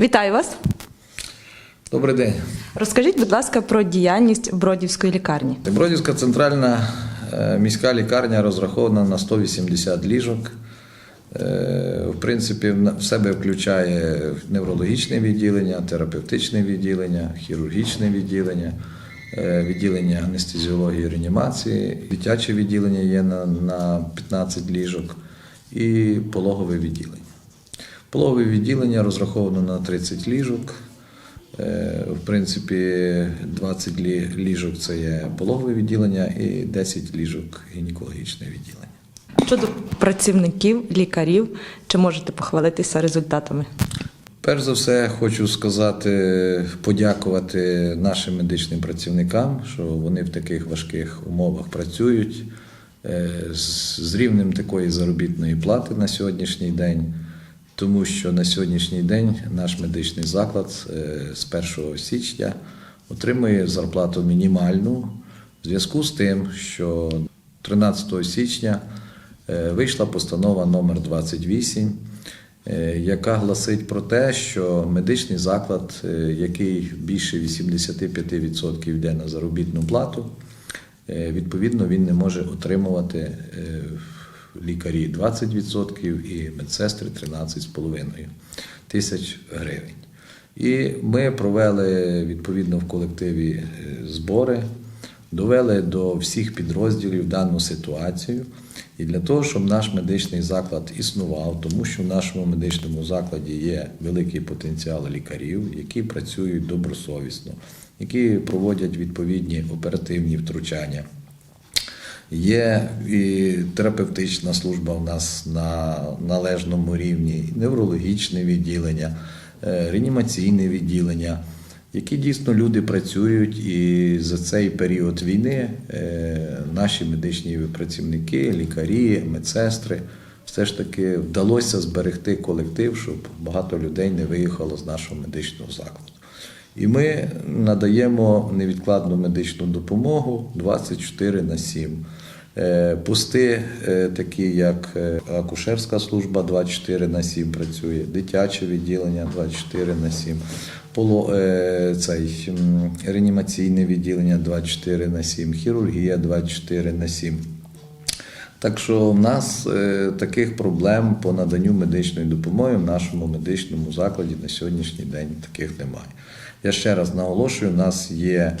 Вітаю вас! Добрий день. Розкажіть, будь ласка, про діяльність Бродівської лікарні. Бродівська центральна е, міська лікарня розрахована на 180 ліжок. Е, В принципі, в себе включає неврологічне відділення, терапевтичне відділення, хірургічне відділення, е, відділення анестезіології і реанімації, дитяче відділення є на 15 ліжок і пологове відділення. Пологове відділення розраховано на 30 ліжок. Е, В принципі, 20 ліжок це є пологове відділення і 10 ліжок гінекологічне відділення. Щодо працівників, лікарів, чи можете похвалитися результатами? Перш за все, хочу сказати, подякувати нашим медичним працівникам, що вони в таких важких умовах працюють е, з з рівнем такої заробітної плати на сьогоднішній день, тому що на сьогоднішній день наш медичний заклад е, з 1 січня отримує зарплату мінімальну в зв'язку з тим, що 13 січня е, вийшла постанова номер 28 е, яка гласить про те, що медичний заклад, який більше 85% йде на заробітну плату, відповідно він не може отримувати лікарі 20% і медсестри 13,5 тисяч гривень. І ми провели відповідно в колективі е, збори, довели до всіх підрозділів дану ситуацію. І для того, щоб наш медичний заклад існував, тому що в нашому медичному закладі є великий потенціал лікарів, які працюють добросовісно, які проводять відповідні оперативні втручання. Є і терапевтична служба у нас на належному рівні, неврологічне відділення, е, реанімаційне відділення, які дійсно люди працюють, і за цей період війни е, наші медичні працівники, лікарі, медсестри все ж таки вдалося зберегти колектив, щоб багато людей не виїхало з нашого медичного закладу. І ми надаємо невідкладну медичну допомогу 24 на 7. Е, Пости, е, такі як е, акушерська служба 24 на 7 працює, дитяче відділення 24 на 7, поло, цей, реанімаційне відділення 24 на 7, хірургія 24 на 7. Так що в нас таких проблем по наданню медичної допомоги в нашому медичному закладі на сьогоднішній день таких немає. Я ще раз наголошую, у нас є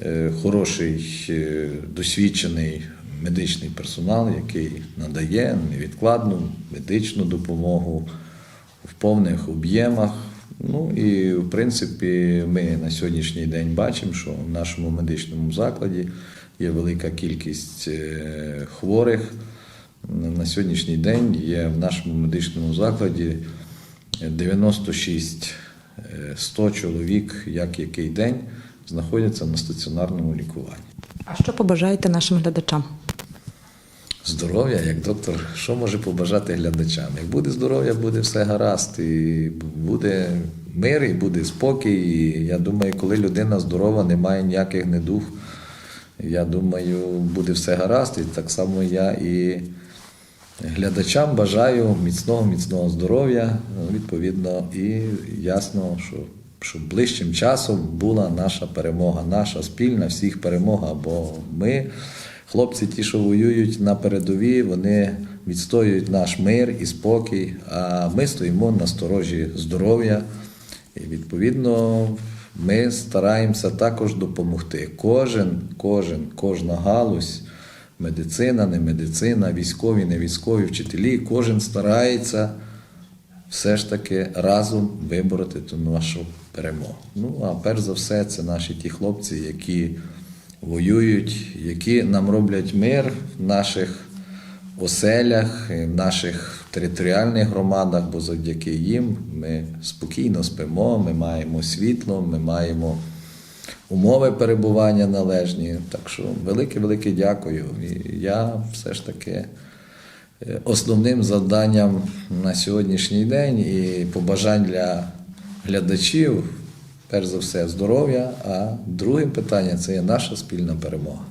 е, хороший е, досвідчений медичний персонал, який надає невідкладну медичну допомогу в повних об'ємах. Ну і в принципі, ми на сьогоднішній день бачимо, що в нашому медичному закладі є велика кількість е, хворих. На сьогоднішній день є в нашому медичному закладі 96 е, 100 чоловік, як який день, знаходяться на стаціонарному лікуванні. А що побажаєте нашим глядачам? Здоров'я, як доктор, що може побажати глядачам? Як буде здоров'я, буде все гаразд, і буде мир, і буде спокій. І я думаю, коли людина здорова, не має ніяких недуг, я думаю, буде все гаразд. І так само я і глядачам бажаю міцного, міцного здоров'я, відповідно, і ясно, що. Щоб ближчим часом була наша перемога, наша спільна всіх перемога. Бо ми, хлопці, ті, що воюють на передовій, вони відстоюють наш мир і спокій, а ми стоїмо на сторожі здоров'я. І відповідно ми стараємося також допомогти. Кожен, кожен, кожна галузь, медицина, не медицина, військові, не військові, вчителі, кожен старається все ж таки разом вибороти ту нашу перемогу. Ну а перш за все, це наші ті хлопці, які воюють, які нам роблять мир в наших оселях, в наших територіальних громадах, бо завдяки їм ми спокійно спимо, ми маємо світло, ми маємо умови перебування належні. Так що велике-велике дякую. І я все ж таки. Е, Основним завданням на сьогоднішній день і побажань для глядачів, перш за все, здоров'я, а друге питання це є наша спільна перемога.